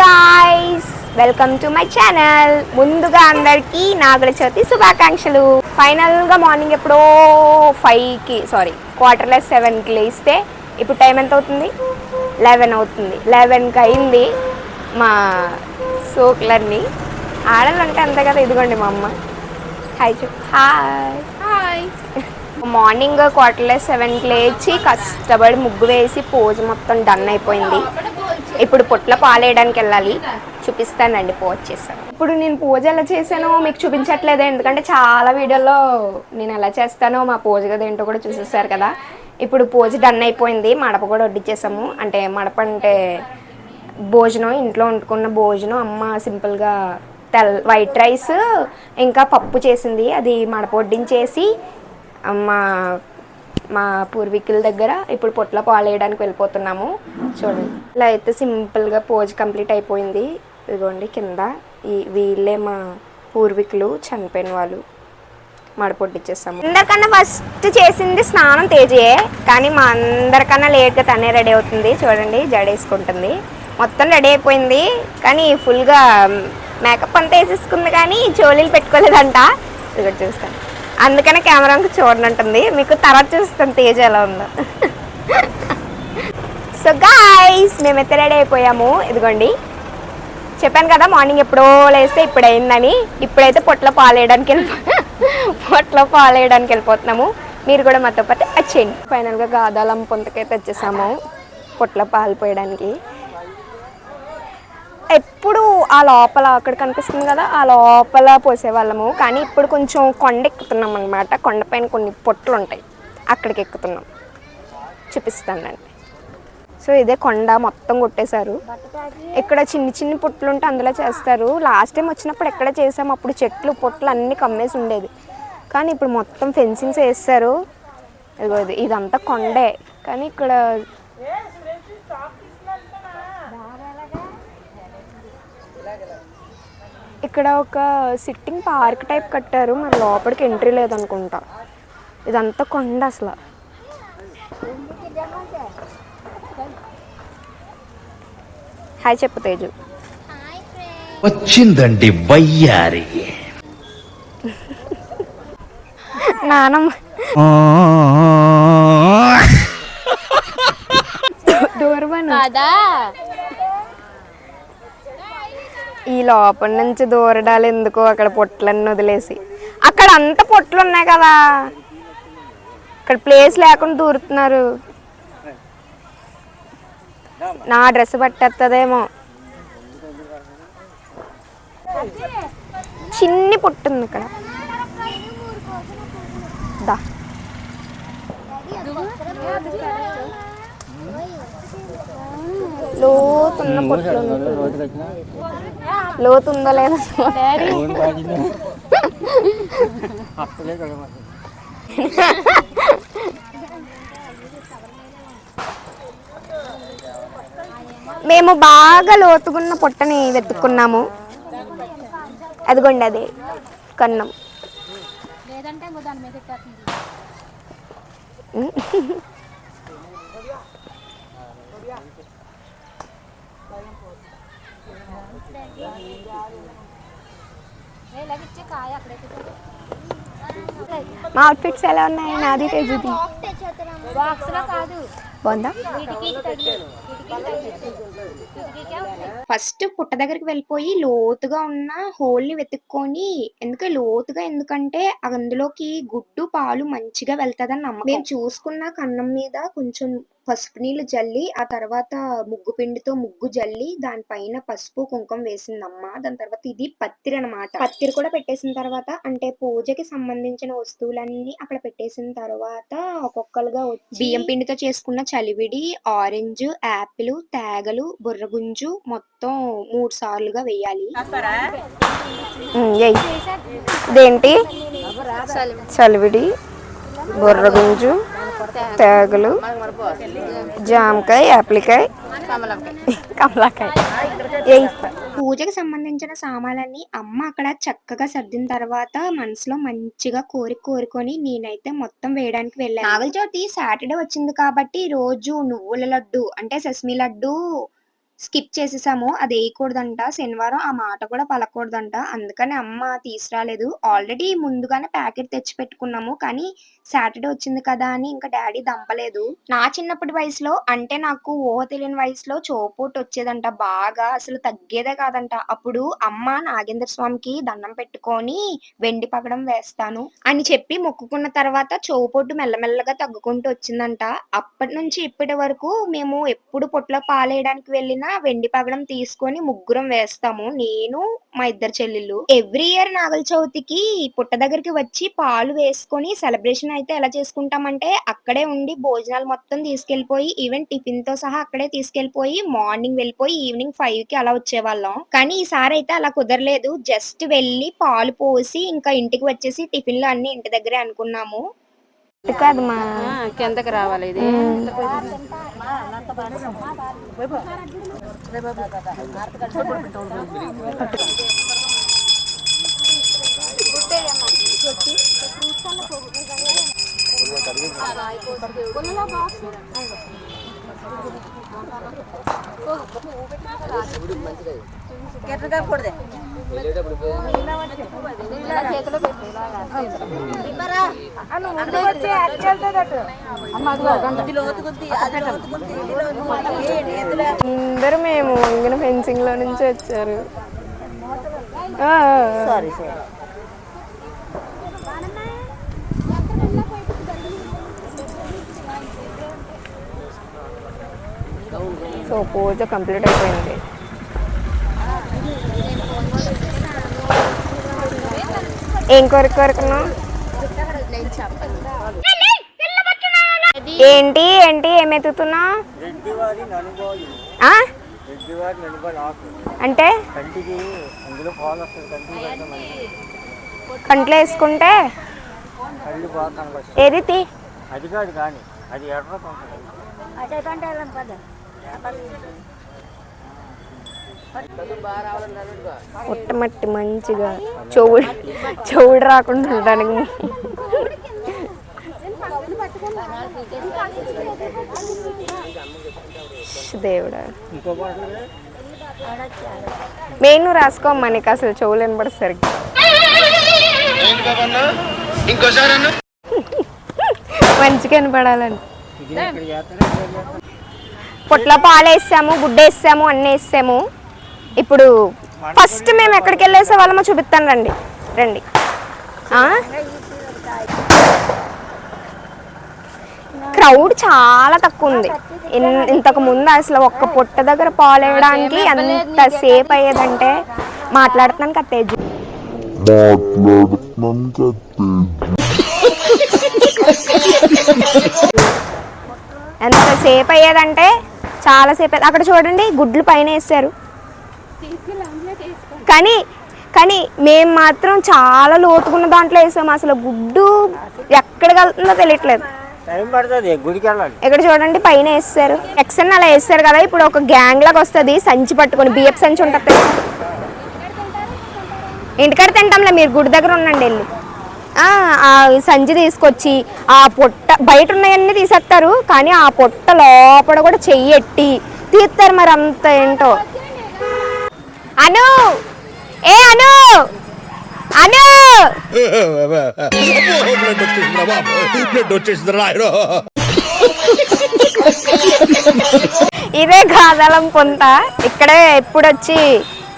Guys welcome to my channel ముందుగా అందరికీ నాగల చవితి శుభాకాంక్షలు. ఫైనల్గా మార్నింగ్ ఎప్పుడో ఫైవ్కి సారీ క్వార్టర్ లెస్ సెవెన్కి లేస్తే ఇప్పుడు టైం ఎంత అవుతుంది లెవెన్ అవుతుంది. లెవెన్కి అయింది మా సోకులన్నీ ఆడాలంటే అంతే కదా ఇదిగోండి మా అమ్మ. Hi hi hi morning quarter less సెవెన్కి లేచి కష్టపడి ముగ్గు వేసి పోజ్ మొత్తం డన్ అయిపోయింది. ఇప్పుడు పొట్ల పాలేయడానికి వెళ్ళాలి. చూపిస్తానండి పూజ చేస్తాను ఇప్పుడు నేను పూజ ఎలా చేశానో మీకు చూపించట్లేదు. ఎందుకంటే చాలా వీడియోల్లో నేను ఎలా చేస్తానో మా పూజ కదా ఏంటో కూడా చూసేసారు కదా. ఇప్పుడు పూజ డన్ అయిపోయింది. మడప కూడా వడ్డించేసాము అంటే మడప అంటే భోజనం ఇంట్లో వండుకున్న భోజనం. అమ్మ సింపుల్గా తెల్ వైట్ రైస్ ఇంకా పప్పు చేసింది. అది మడప వడ్డించేసి మా మా పూర్వీకుల దగ్గర ఇప్పుడు పొట్ల పాలేయడానికి వెళ్ళిపోతున్నాము. చూడండి. ఇలా అయితే సింపుల్గా పోజ్ కంప్లీట్ అయిపోయింది. ఇదిగోండి కింద ఈ వీళ్ళే మా పూర్వీకులు చనిపోయిన వాళ్ళు. మడపొట్టిచ్చేస్తాము అందరికన్నా ఫస్ట్ చేసింది స్నానం తేజే కానీ మా అందరికన్నా లేట్గా తనే రెడీ అవుతుంది. చూడండి జడేసుకుంటుంది మొత్తం రెడీ అయిపోయింది. కానీ ఫుల్గా మేకప్ అంతా వేసేసుకుంది కానీ చోలీలు పెట్టుకోలేదంట. ఇక్కడ చూస్తాను. అందుకనే కెమెరాకి చూడనంటుంది. మీకు తర్వాత చూస్తాను తేజ ఎలా ఉందో. సో గాయస్ మేమైతే రెడీ అయిపోయాము. ఇదిగోండి. చెప్పాను కదా మార్నింగ్ ఎప్పుడో లేస్తే ఇప్పుడు అయిందని. ఇప్పుడైతే పొట్లో పాలేయడానికి వెళ్ళిపో పొట్లో పాలేయడానికి వెళ్ళిపోతున్నాము. మీరు కూడా మాతో పాటు వచ్చేయండి. ఫైనల్గా గాదాలం పొంతకైతే వచ్చేసాము పొట్లో పాలు పోయడానికి. ఎప్పుడు ఆ లోపల అక్కడ కనిపిస్తుంది కదా ఆ లోపల పోసేవాళ్ళము. కానీ ఇప్పుడు కొంచెం కొండ ఎక్కుతున్నాం అనమాట కొండపైన కొన్ని పొట్లు ఉంటాయి అక్కడికి ఎక్కుతున్నాం. చూపిస్తానండి సో ఇదే కొండ మొత్తం కొట్టేశారు. ఇక్కడ చిన్ని చిన్ని పొట్లు ఉంటే అందులో చేస్తారు. లాస్ట్ టైం వచ్చినప్పుడు ఎక్కడ చేసాము అప్పుడు చెట్లు పొట్లు అన్నీ కమ్మేసి ఉండేది. కానీ ఇప్పుడు మొత్తం ఫెన్సింగ్స్ వేస్తారు. ఇదంతా కొండే. కానీ ఇక్కడ ఇక్కడ ఒక సిట్టింగ్ పార్క్ టైప్ కట్టారు. మరి లోపలికి ఎంట్రీ లేదనుకుంటా. ఇదంతా కొండ అసలు. హాయ్ చెప్పు తేజు. వచ్చిందండి వయ్యారి. నానమ్మ. దూరమను. కదా? ఈ లోపల నుంచి దూరడాలు ఎందుకు అక్కడ పొట్లన్నీ వదిలేసి. అక్కడ అంత పొట్లు ఉన్నాయి కదా. ఇక్కడ ప్లేస్ లేకుండా దూరుతున్నారు. నా డ్రెస్ పట్టేస్తుందేమో చిన్ని పుట్టుంది ఇక్కడ. దా. లోతున్న పొట్లు. లోతు ఉందో లేదో. మేము బాగా లోతుగున్న పొట్టని వెతుక్కున్నాము. అదిగోండి అదే. కన్నం. లేదంటే దాని మీద మా అవుట్ఫిట్స్ ఎలా ఉన్నాయి? నాది తేజుది. బాక్స్లో కాదు. బాగుందా ఫస్ట్ పుట్ట దగ్గరికి వెళ్ళిపోయి లోతుగా ఉన్న హోల్ని వెతుక్కొని ఎందుకంటే లోతుగా ఎందుకంటే అందులోకి గుడ్డు పాలు మంచిగా వెళ్తాదని నమ్మకం. మేము చూసుకున్న కన్నం మీద కొంచెం పసుపు నీళ్ళు జల్లి ఆ తర్వాత ముగ్గు పిండితో ముగ్గు జల్లి దానిపైన పసుపు కుంకుమ వేసిందమ్మ. దాని తర్వాత ఇది పత్తిరి అన్నమాట. పత్తిరి కూడా పెట్టేసిన తర్వాత అంటే పూజకి సంబంధించిన వస్తువులన్నీ అక్కడ పెట్టేసిన తర్వాత ఒక్కొక్కరుగా బియ్యం పిండితో చేసుకున్న చలివిడి ఆరెంజ్ యాపిల్ తేగలు బుర్రగుంజు మొత్తం మూడు సార్లుగా వేయాలి. ఇదేంటి? చలివిడి బుర్రగుంజు తేగలు జామకాయ యాప్లికాయ కమలాకాయ. ఏయ్. పూజకి సంబంధించిన సామాన్లన్నీ అమ్మ అక్కడ చక్కగా సర్దిన తర్వాత మనసులో మంచిగా కోరి కోరుకొని నేనైతే మొత్తం వేయడానికి వెళ్ళాను. నాగల జ్యోతి సాటర్డే వచ్చింది కాబట్టి రోజు నువ్వుల లడ్డు అంటే సస్మి లడ్డు స్కిప్ చేసేసాము. అది వేయకూడదంట. శనివారం ఆ మాట కూడా పలకూడదంట. అందుకని అమ్మ తీసుకురాలేదు. ఆల్రెడీ ముందుగానే ప్యాకెట్ తెచ్చి పెట్టుకున్నాము. కానీ సాటర్డే వచ్చింది కదా అని ఇంకా డాడీ దంపలేదు. నా చిన్నప్పటి వయసులో అంటే నాకు ఊహ తెలియని వయసులో చోపోటు వచ్చేదంట. బాగా అసలు తగ్గేదే కాదంట. అప్పుడు అమ్మ నాగేంద్ర స్వామికి దండం పెట్టుకొని వెండి పగడం వేస్తాను అని చెప్పి మొక్కుకున్న తర్వాత చోపోటు మెల్లమెల్లగా తగ్గుకుంటూ వచ్చిందంట. అప్పటి నుంచి ఇప్పటి వరకు మేము ఎప్పుడు పొట్లో పాలేయడానికి వెళ్ళినా వెండి పగడం తీసుకొని ముగ్గురం వేస్తాము. నేను మా ఇద్దరు చెల్లెళ్ళు. ఎవ్రీ ఇయర్ నాగల చవితికి పుట్ట దగ్గరికి వచ్చి పాలు వేసుకొని సెలబ్రేషన్ అయితే ఎలా చేసుకుంటామంటే అక్కడే ఉండి భోజనాలు మొత్తం తీసుకెళ్ళిపోయి ఈవెన్ టిఫిన్తో సహా అక్కడే తీసుకెళ్ళిపోయి మార్నింగ్ వెళ్ళిపోయి ఈవినింగ్ ఫైవ్కి అలా వచ్చేవాళ్ళం. కానీ ఈసారి అయితే అలా కుదరలేదు. జస్ట్ వెళ్ళి పాలు పోసి ఇంకా ఇంటికి వచ్చేసి టిఫిన్లు అన్ని ఇంటి దగ్గరే అనుకున్నాము. కాదు మా ఆ, కిందకి రావాలి ఇది. అందరూ మేము ఇంగిన ఫెన్సింగ్లో నుంచి వచ్చారు. Sorry sorry so puja complete అయిపోయింది. ఏం కోరిక కోరుకున్నావు? ఏంటి ఏంటి ఏం ఎత్తుతున్నావు? రెడ్డివారి ననుగోలు ఆ? రెడ్డివారి ననుగోలు ఆకు అంటే? కంట్లో వేసుకుంటే? ఏది అది కాదు కానీ అది ఎర్ర ఉంటుంది పుట్టమట్టి మంచిగా చెవుడు చెవుడు రాకుండా ఉండడానికి దేవుడా. మెయిన్ రాసుకోమ్మా నీకు అసలు చెవులు వినపడదు సరిగ్గా మంచిగా వినపడాలని ఇది ఇక్కడ చేస్తానే ఇక్కడ చేస్తానే. పొట్ల పాలు వేసాము గుడ్డ వేసాము అన్నీ వేసాము ఇప్పుడు ఫస్ట్ మేము ఎక్కడికి వెళ్ళేసే వాళ్ళమో చూపిస్తాను రండి. రండి. క్రౌడ్ చాలా తక్కువ ఉంది. ఇన్- ఇంతకు ముందు అసలు ఒక్క పొట్ట దగ్గర పాలు వేయడానికి ఎంత సేపు అయ్యేదంటే మాట్లాడుతున్నాను కత్తేజ్ ఎంత సేపు అయ్యేదంటే చాలా సేపు అయ్యేది. అక్కడ చూడండి గుడ్లు పైన వేస్తారు. కానీ కానీ మేము మాత్రం చాలా లోతుకున్న దాంట్లో వేసాము అసలు గుడ్డు ఎక్కడికి వెళ్తుందో తెలియట్లేదు. ఇక్కడ చూడండి పైన వేస్తారు. ఎక్సెన్ అలా వేస్తారు కదా ఇప్పుడు ఒక గ్యాంగ్ లాగా వస్తుంది సంచి పట్టుకొని బియ్యపు సంచి ఉంటుంది? ఇంటికాడ తింటాంలే మీరు గుడి దగ్గర ఉండండి వెళ్ళి. సంచి తీసుకొచ్చి ఆ పొట్ట బయట ఉన్నాయన్నీ తీసేస్తారు కానీ ఆ పొట్ట లోపల కూడా చెయ్యెట్టి తీస్తారు మరి అంత ఏంటో. అను! ఏ అను! అను! ఇదే గాదలం పొంత. ఇక్కడే ఎప్పుడొచ్చి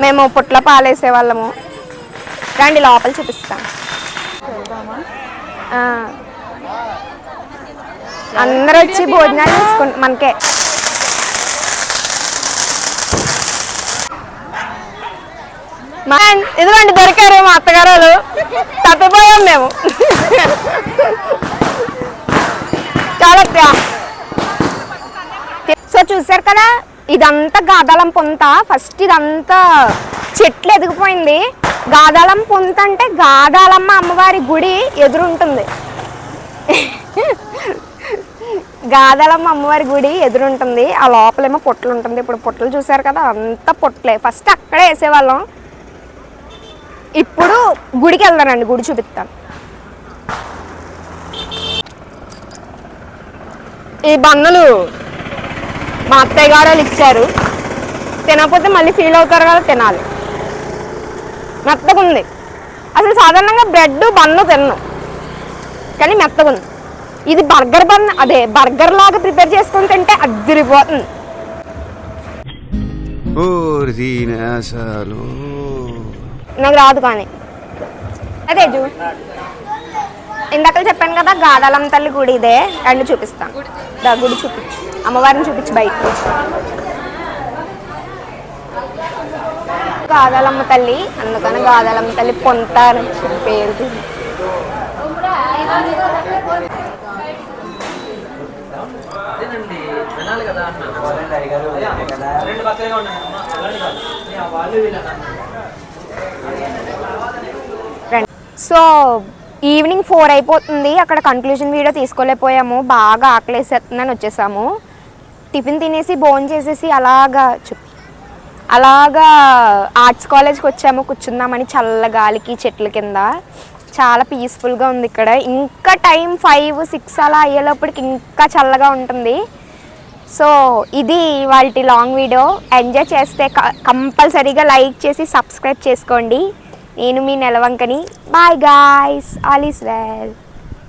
మేము పుట్ల పాలేసే వాళ్ళము. రండి లోపల చూపిస్తాం. అందరూ వచ్చి భోజనాలు చేసుకుంటాం మనకే. మా ఇదిగోండి దొరికారు మా అత్తగారు వాళ్ళు. తప్పిపోయాం మేము. చాలా సో చూసారు కదా ఇదంతా గాదాలం పొంత. ఫస్ట్ ఇదంతా చెట్లు ఎదిగిపోయింది. గాదాలమ్మ పొంత అంటే గాదాలమ్మ అమ్మవారి గుడి ఎదురుంటుంది. గాదాలమ్మ అమ్మవారి గుడి ఎదురుంటుంది. ఆ లోపలేమో పొట్లు ఉంటుంది ఇప్పుడు పొట్లు చూసారు కదా అంత పొట్లే. ఫస్ట్ అక్కడే వేసేవాళ్ళం. ఇప్పుడు గుడికి వెళ్దానండి గుడి చూపిస్తాను. ఈ బండలు మా అత్తయ్య గారు వాళ్ళు ఇచ్చారు. తినకపోతే మళ్ళీ ఫీల్ అవుతారు కదా తినాలి. మెత్తగా ఉంది అసలు సాధారణంగా బ్రెడ్ బన్ను తిన్ను. కానీ మెత్తగా ఉంది ఇది బర్గర్ బన్ అదే బర్గర్ లాగా ప్రిపేర్ చేసుకొని తింటే అద్దరిపోతుంది నాకు రాదు కానీ. అదే జూ. ఇందాక చెప్పాను కదా గాడాలం తల్లి గుడి ఇదే. రెండు చూపిస్తాను గుడి చూపించు. అమ్మవారిని చూపించు బయట నుంచి. గాదాలమ్మ తల్లి. అందుకని గాదాలమ్మ తల్లి పొంత అని పేరు. సో ఈవినింగ్ ఫోర్ అయిపోతుంది. అక్కడ కన్క్లూజన్ వీడియో తీసుకోలేకపోయాము. బాగా ఆకలేసేస్తుందని వచ్చేసాము. టిఫిన్ తినేసి భోజనం చేసేసి అలాగా అలాగా ఆర్ట్స్ కాలేజ్కి వచ్చాము కూర్చుందామని చల్ల గాలికి చెట్ల కింద. చాలా పీస్ఫుల్గా ఉంది ఇక్కడ. ఇంకా టైం ఫైవ్ సిక్స్ అలా అయ్యేటప్పటికి ఇంకా చల్లగా ఉంటుంది. సో ఇది వాళ్ళ లాంగ్ వీడియో ఎంజాయ్ చేస్తే కంపల్సరీగా లైక్ చేసి సబ్స్క్రైబ్ చేసుకోండి. నేను మీ నెలవంకని. Bye guys all is well